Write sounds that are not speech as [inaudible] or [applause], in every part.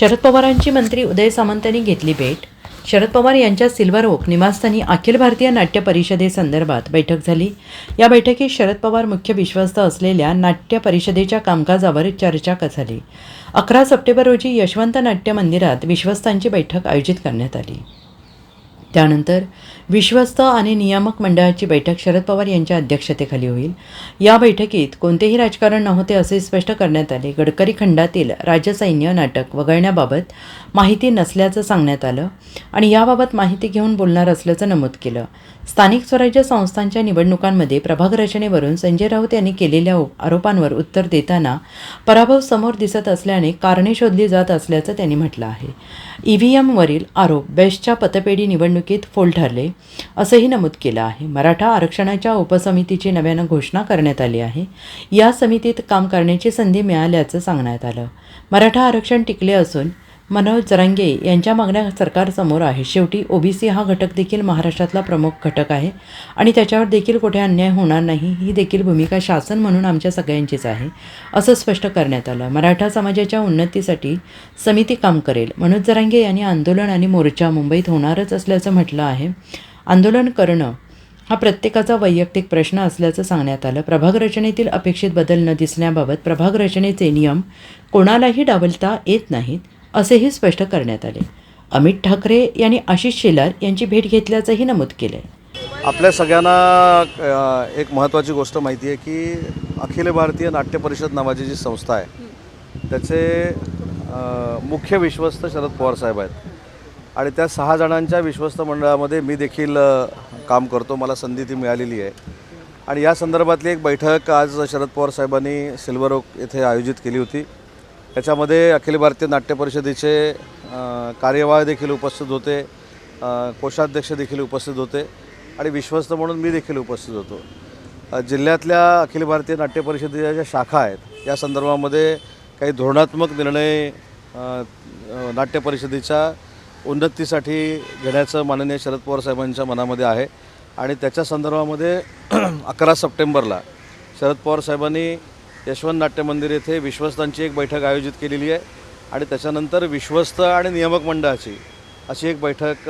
शरद पवारांची मंत्री उदय सामंत यांनी घेतली भेट. शरद पवार यांच्या सिल्वर ओक निवासस्थानी अखिल भारतीय नाट्य परिषदेसंदर्भात बैठक झाली. या बैठकीत शरद पवार मुख्य विश्वस्त असलेल्या नाट्य परिषदेच्या कामकाजावर चर्चा झाली. अकरा सप्टेंबर रोजी यशवंत नाट्य मंदिरात विश्वस्तांची बैठक आयोजित करण्यात आली. त्यानंतर विश्वस्त आणि नियामक मंडळाची बैठक शरद पवार यांच्या अध्यक्षतेखाली होईल. या बैठकीत कोणतेही राजकारण नव्हते असे स्पष्ट करण्यात आले. गडकरी खंडातील राज्यसैन्य नाटक वगळण्याबाबत माहिती नसल्याचं सांगण्यात आलं. आणि याबाबत माहिती घेऊन बोलणार असल्याचं नमूद केलं. स्थानिक स्वराज्य संस्थांच्या निवडणुकांमध्ये प्रभाग रचनेवरून संजय राऊत यांनी केलेल्या आरोपांवर उत्तर देताना पराभव समोर दिसत असल्याने कारणे शोधली जात असल्याचं त्यांनी म्हटलं आहे. ई व्ही एमवरील आरोप बेस्टच्या पतपेढी निवडणुकीत फोल ठरले असंही नमूद केलं आहे. मराठा आरक्षणाच्या उपसमितीची नव्यानं घोषणा करण्यात आली आहे. या समितीत काम करण्याची संधी मिळाल्याचं सांगण्यात आलं. मराठा आरक्षण टिकले असून मनोज जरांगे यांच्या मागण्या सरकारसमोर आहे. शेवटी ओबीसी हा घटक देखील महाराष्ट्रातला प्रमुख घटक आहे आणि त्याच्यावर देखील कुठे अन्याय होणार नाही ही देखील भूमिका शासन म्हणून आमच्या सगळ्यांचीच आहे असं स्पष्ट करण्यात आलं. मराठा समाजाच्या उन्नतीसाठी समिती काम करेल. मनोज जरांगे यांनी आंदोलन आणि मोर्चा मुंबईत होणारच असल्याचं म्हटलं आहे. आंदोलन करणं हा प्रत्येकाचा वैयक्तिक प्रश्न असल्याचं सांगण्यात आलं. प्रभाग रचनेतील अपेक्षित बदल न दिसण्याबाबत प्रभाग रचनेचे नियम कोणालाही डावलता येत नाहीत. असेही स्पष्ट करण्यात आले. अमित ठाकरे यांनी आशिष शेलार यांची भेट घेतल्याचंही नमूद केलं आहे आपल्या सगळ्यांना एक महत्त्वाची गोष्ट माहिती आहे की अखिल भारतीय नाट्य परिषद नावाची जी संस्था आहे त्याचे मुख्य विश्वस्त शरद पवार साहेब आहेत. आणि त्या सहा जणांच्या विश्वस्त मंडळामध्ये मी देखील काम करतो मला संधी ती मिळालेली आहे. आणि या संदर्भातली एक बैठक आज शरद पवार साहेबांनी सिल्वर ओक येथे आयोजित केली होती. त्याच्यामध्ये अखिल भारतीय नाट्य परिषदेचे कार्यवाह देखील उपस्थित होते कोषाध्यक्ष देखील उपस्थित होते आणि विश्वस्त म्हणून मी देखील उपस्थित होतो. जिल्ह्यातल्या अखिल भारतीय नाट्य परिषदेच्या ज्या शाखा आहेत या संदर्भामध्ये काही धोरणात्मक निर्णय नाट्य परिषदेच्या उन्नतीसाठी घेण्याचं माननीय शरद पवार साहेबांच्या मनामध्ये आहे. आणि त्याच्या संदर्भामध्ये [clears throat] अकरा सप्टेंबरला शरद पवार साहेबांनी यशवंत नाट्य मंदिर येथे विश्वस्तांची एक बैठक आयोजित केलेली आहे आणि त्याच्यानंतर विश्वस्त आणि नियामक मंडळाची अशी एक बैठक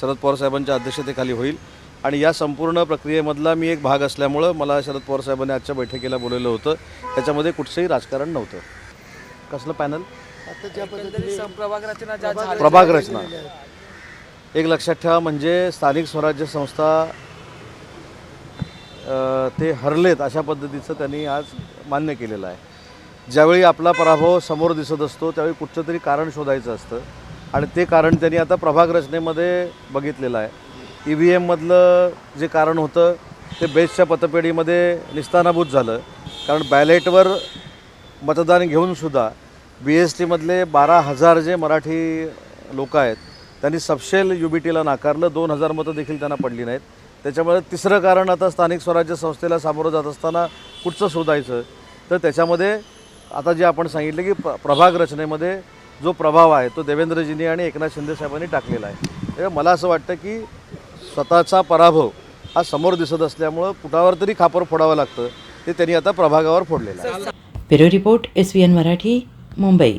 शरद पवार साहेबांच्या अध्यक्षतेखाली होईल. आणि या संपूर्ण प्रक्रियेमधला मी एक भाग असल्यामुळं मला शरद पवार साहेबांनी आजच्या बैठकीला बोलवलं होतं. त्याच्यामध्ये कुठचंही राजकारण नव्हतं. कसलं पॅनल? प्रभाग रचना. एक लक्षात ठेवा म्हणजे स्थानिक स्वराज्य संस्था ते हरलेत अशा पद्धतीचं त्यांनी आज मान्य केलेलं आहे. ज्यावेळी आपला पराभव समोर दिसत असतो त्यावेळी कुठचं तरी कारण शोधायचं असतं. आणि ते कारण त्यांनी आता प्रभाग रचनेमध्ये बघितलेलं आहे. ई व्ही एममधलं जे कारण होतं ते बेस्टच्या पतपेढीमध्ये निस्तानाभूत झालं. कारण बॅलेटवर मतदान घेऊनसुद्धा बी एस टीमधले बारा हजार जे मराठी लोक आहेत त्यांनी सबशेल यू बी टीला नाकारलं. दोन हजार मतं देखील त्यांना पडली नाहीत. त्याच्यामुळे तिसरं कारण आता स्थानिक स्वराज्य संस्थेला सामोरं जात असताना कुठचं शोधायचं? तर त्याच्यामध्ये आता जे आपण सांगितलं की प्र प्रभाग रचनेमध्ये जो प्रभाव आहे तो देवेंद्रजींनी आणि एकनाथ शिंदे साहेबांनी टाकलेला आहे. त्यामुळे मला असं वाटतं की स्वतःचा पराभव हा समोर दिसत असल्यामुळं कुठावर तरी खापर फोडावं लागतं. ते त्यांनी आता प्रभागावर फोडलेलं आहे. Bureau report S V N Marathi Mumbai.